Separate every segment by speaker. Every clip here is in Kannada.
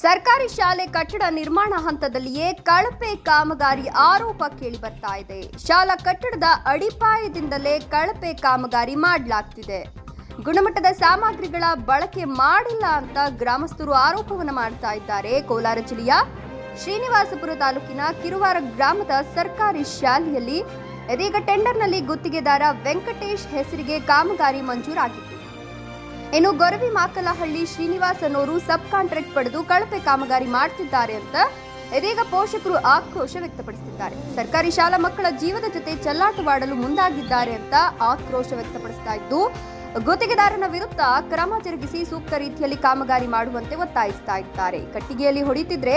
Speaker 1: ಸರ್ಕಾರಿ ಶಾಲೆ ಕಟ್ಟಡ ನಿರ್ಮಾಣ ಹಂತದಲ್ಲಿಯೇ ಕಳಪೆ ಕಾಮಗಾರಿ ಆರೋಪ ಕೇಳಿ ಬರ್ತಾ ಇದೆ. ಶಾಲಾ ಕಟ್ಟಡದ ಅಡಿಪಾಯದಿಂದಲೇ ಕಳಪೆ ಕಾಮಗಾರಿ ಮಾಡಲಾಗ್ತಿದೆ. ಗುಣಮಟ್ಟದ ಸಾಮಗ್ರಿಗಳ ಬಳಕೆ ಮಾಡಿಲ್ಲ ಅಂತ ಗ್ರಾಮಸ್ಥರು ಆರೋಪವನ್ನು ಮಾಡ್ತಾ ಇದ್ದಾರೆ. ಕೋಲಾರ ಜಿಲ್ಲೆಯ ಶ್ರೀನಿವಾಸಪುರ ತಾಲೂಕಿನ ಕಿರುವಾರ ಗ್ರಾಮದ ಸರ್ಕಾರಿ ಶಾಲೆಯಲ್ಲಿ ಇದೀಗ ಟೆಂಡರ್ನಲ್ಲಿ ಗುತ್ತಿಗೆದಾರ ವೆಂಕಟೇಶ್ ಹೆಸರಿಗೆ ಕಾಮಗಾರಿ ಮಂಜೂರಾಗಿತ್ತು. ಇನ್ನು ಗೊರವಿ ಮಾಕಲಹಳ್ಳಿ ಶ್ರೀನಿವಾಸ್ ಅನ್ನೋರು ಸಬ್ ಕಾಂಟ್ರಾಕ್ಟ್ ಪಡೆದು ಕಳಪೆ ಕಾಮಗಾರಿ ಮಾಡ್ತಿದ್ದಾರೆ ಅಂತ ಇದೀಗ ಪೋಷಕರು ಆಕ್ರೋಶ ವ್ಯಕ್ತಪಡಿಸಿದ್ದಾರೆ. ಸರ್ಕಾರಿ ಶಾಲಾ ಮಕ್ಕಳ ಜೀವದ ಜೊತೆ ಚಲ್ಲಾಟವಾಡಲು ಮುಂದಾಗಿದ್ದಾರೆ ಅಂತ ಆಕ್ರೋಶ ವ್ಯಕ್ತಪಡಿಸ್ತಾ ಇದ್ದು, ಗುತ್ತಿಗೆದಾರನ ವಿರುದ್ಧ ಕ್ರಮ ಜರುಗಿಸಿ ಸೂಕ್ತ ರೀತಿಯಲ್ಲಿ ಕಾಮಗಾರಿ ಮಾಡುವಂತೆ ಒತ್ತಾಯಿಸ್ತಾ ಇದ್ದಾರೆ. ಕಟ್ಟಿಗೆಯಲ್ಲಿ ಹೊಡಿತಿದ್ರೆ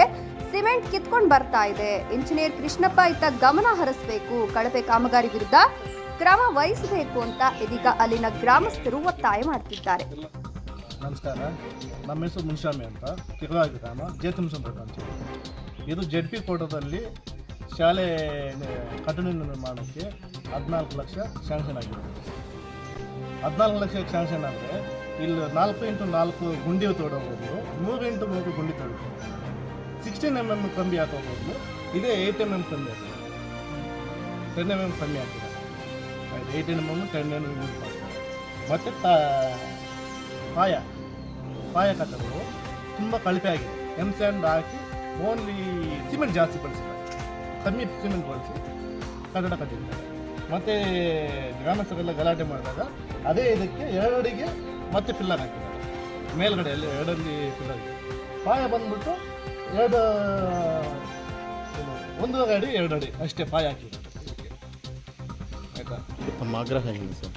Speaker 1: ಸಿಮೆಂಟ್ ಕಿತ್ಕೊಂಡು ಬರ್ತಾ ಇದೆ. ಇಂಜಿನಿಯರ್ ಕೃಷ್ಣಪ್ಪ ಇತ್ತ ಗಮನ ಹರಿಸಬೇಕು. ಕಳಪೆ ಕಾಮಗಾರಿ ವಿರುದ್ಧ ಕ್ರಮ ವಹಿಸಬೇಕು ಅಂತ ಇದೀಗ ಅಲ್ಲಿನ ಗ್ರಾಮಸ್ಥರು ಒತ್ತಾಯ ಮಾಡ್ತಿದ್ದಾರೆ.
Speaker 2: ನಮಸ್ಕಾರ. ನಮ್ಮ ಹೆಸರು ಮುನ್ಸ್ವಾಮಿ ಅಂತ. ಕಿರುವಾಗಿ ಗ್ರಾಮ ಜೇತುಂಸಂದ್ರ ಅಂತ ಇದು ಜೆಡ್ ಪಿ ಕೋಟದಲ್ಲಿ ಶಾಲೆ ಕಟ್ಟಡ ನಿರ್ಮಾಣಕ್ಕೆ ಹದಿನಾಲ್ಕು ಲಕ್ಷ ಶಾಂಕ್ಷನ್ ಆಗಿದೆ. ಹದಿನಾಲ್ಕು ಲಕ್ಷ ಶಾಂಕ್ಷನ್ ಆದರೆ ಇಲ್ಲಿ ನಾಲ್ಕು ಇಂಟು ನಾಲ್ಕು ಗುಂಡಿ ತೋಡಬಹುದು. ಮೂರು ಇಂಟು ಮೂರು ಗುಂಡಿ ತೋಡಬಹುದು. ಸಿಕ್ಸ್ಟೀನ್ ಎಂ ಎಂ ಕಮ್ಮಿ ಹಾಕೋಬಹುದು. ಇದೇ ಏಯ್ಟ್ ಎಂ ಎಂ ಕಮ್ಮಿ ಆಗ್ತದೆ ಟೆನ್ ಎಂ ಎಂ ಕಮ್ಮಿ ಆಗ್ತದೆ eighteen M M ten M M use ಮತ್ತು ಪಾಯ ಪಾಯ ಕಟ್ಟಲು ತುಂಬ ಕಳಪೆ ಆಗಿದೆ. ಎಂ ಸ್ಯಾಂಡ್ ಹಾಕಿ ಓನ್ಲಿ ಸಿಮೆಂಟ್ ಜಾಸ್ತಿ ಬಳಸಿದ್ದಾರೆ. ಕಮ್ಮಿ ಸಿಮೆಂಟ್ ಬಳಸಿ ಕಟ್ಟಡ ಕಟ್ಟಿದ್ದಾರೆ ಮತ್ತು ಗ್ರಾಮಸ್ಥರೆಲ್ಲ ಗಲಾಟೆ ಮಾಡಿದಾಗ ಅದೇ ಇದಕ್ಕೆ ಎರಡಿಗೆ ಮತ್ತೆ ಪಿಲ್ಲರ್ ಹಾಕಿದ್ದಾರೆ. ಮೇಲ್ಗಡೆ ಅಲ್ಲಿ ಎರಡಲ್ಲಿ ಪಿಲ್ಲರ್ ಪಾಯ ಬಂದ್ಬಿಟ್ಟು ಎರಡು ಒಂದು ಅಡಿ ಎರಡು ಅಡಿ ಅಷ್ಟೇ ಪಾಯ ಹಾಕಿದ್ದಾರೆ.
Speaker 3: ತಮ್ಮ ಆಗ್ರಹ ಏನು ಸರ್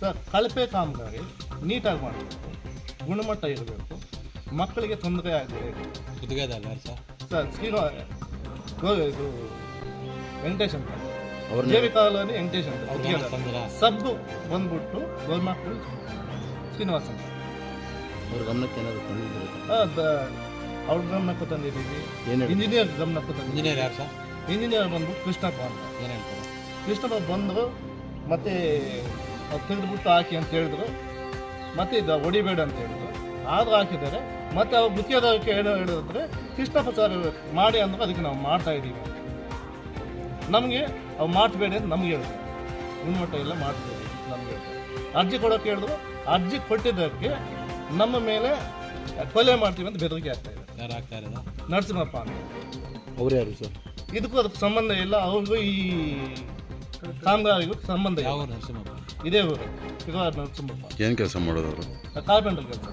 Speaker 2: ಸರ್ ಕಳಪೆ ಕಾಮಗಾರಿ ನೀಟಾಗಿ ಮಾಡಬೇಕು. ಗುಣಮಟ್ಟ ಇರಬೇಕು. ಮಕ್ಕಳಿಗೆ ತೊಂದರೆ ಆಗಿದೆ.
Speaker 4: ಸರ್?
Speaker 2: ಸರ್ ಶ್ರೀನಿವಾಸ ಗೋ- ಇದು ವೆಂಕಟೇಶ್ ಅಂತ.
Speaker 3: ಅವ್ರನ್ನ
Speaker 2: ಕಾಲೋನಿ ವೆಂಕಟೇಶ್ ಅಂತ. ಸಬ್ಬು ಬಂದ್ಬಿಟ್ಟು ಶ್ರೀನಿವಾಸ್ ಅಂತ.
Speaker 3: ಅವ್ರ ಗಮನಕ್ಕೆ ಏನಾದರೂ ತಂದಿದ್ದೀರಾ?
Speaker 2: ಅವ್ರ ಗಮನಕ್ಕೂ ತಂದಿದ್ದೀವಿ.
Speaker 3: ಏನು
Speaker 2: ಇಂಜಿನಿಯರ್ ಗಮನಕ್ಕೂ ತಂದಿದ್ದೀವಿ.
Speaker 4: ಇಂಜಿನಿಯರ್ ಯಾರು ಸರ್?
Speaker 2: ಇಂಜಿನಿಯರ್ ಬಂದ್ಬಿಟ್ಟು ಕೃಷ್ಣಪ್ಪ ಅಂತ.
Speaker 4: ಏನು ಹೇಳ್ತಾರೆ?
Speaker 2: ಕೃಷ್ಣಪ್ಪ ಬಂದರು ಮತ್ತೆ ತೆಗೆದುಬಿಟ್ಟು ಹಾಕಿ ಅಂತ ಹೇಳಿದ್ರು. ಮತ್ತೆ ಇದು ಹೊಡಿಬೇಡ ಅಂತ ಹೇಳಿದ್ರು. ಆದ್ರೂ ಹಾಕಿದ್ದಾರೆ. ಮತ್ತೆ ಅವ್ರು ಗುತ್ತಿಗೆದಾರಕ್ಕೆ ಏನೋ ಹೇಳಿದ್ರೆ ಕೃಷ್ಣಪ್ರಚಾರ ಮಾಡಿ ಅಂದ್ರೆ ಅದಕ್ಕೆ ನಾವು ಮಾಡ್ತಾ ಇದ್ದೀವಿ. ನಮಗೆ ಅವು ಮಾಡಬೇಡಿ ಅಂತ ನಮ್ಗೆ ಹೇಳಿದ್ರು. ಗುಣಮಟ್ಟ ಎಲ್ಲ ಮಾಡಿಸ್ಬೇಡಿ ನಮ್ಗೆ ಅರ್ಜಿ ಕೊಡೋಕೆ ಹೇಳಿದ್ರು. ಅರ್ಜಿ ಕೊಟ್ಟಿದ್ದಕ್ಕೆ ನಮ್ಮ ಮೇಲೆ ಕೊಲೆ ಮಾಡ್ತೀವಿ ಅಂತ ಬೆದರಿಕೆ ಆಗ್ತಾ ಇದೆ
Speaker 4: ಯಾರು ಆಗ್ತಾ ಇರೋದು?
Speaker 2: ನರಸಿಂಹಪ್ಪ ಅಂತ.
Speaker 3: ಅವ್ರು ಯಾರು ಸರ್?
Speaker 2: ಇದಕ್ಕೂ ಅದಕ್ಕೆ ಸಂಬಂಧ ಇಲ್ಲ. ಅವ್ರಿಗೂ ಈ ಕಾಮಗಾರಿಗೂ ಸಂಬಂಧ
Speaker 4: ಯಾವ
Speaker 2: ಇದೇ ಊರು. ಶಿವರಾಜ್ ನರಸಿಂಹಪ್ಪ.
Speaker 5: ಏನು ಕೆಲಸ ಮಾಡೋದು ಅವರು?
Speaker 2: ಕಾರ್ಪೆಂಟರ್ ಕೆಲಸ.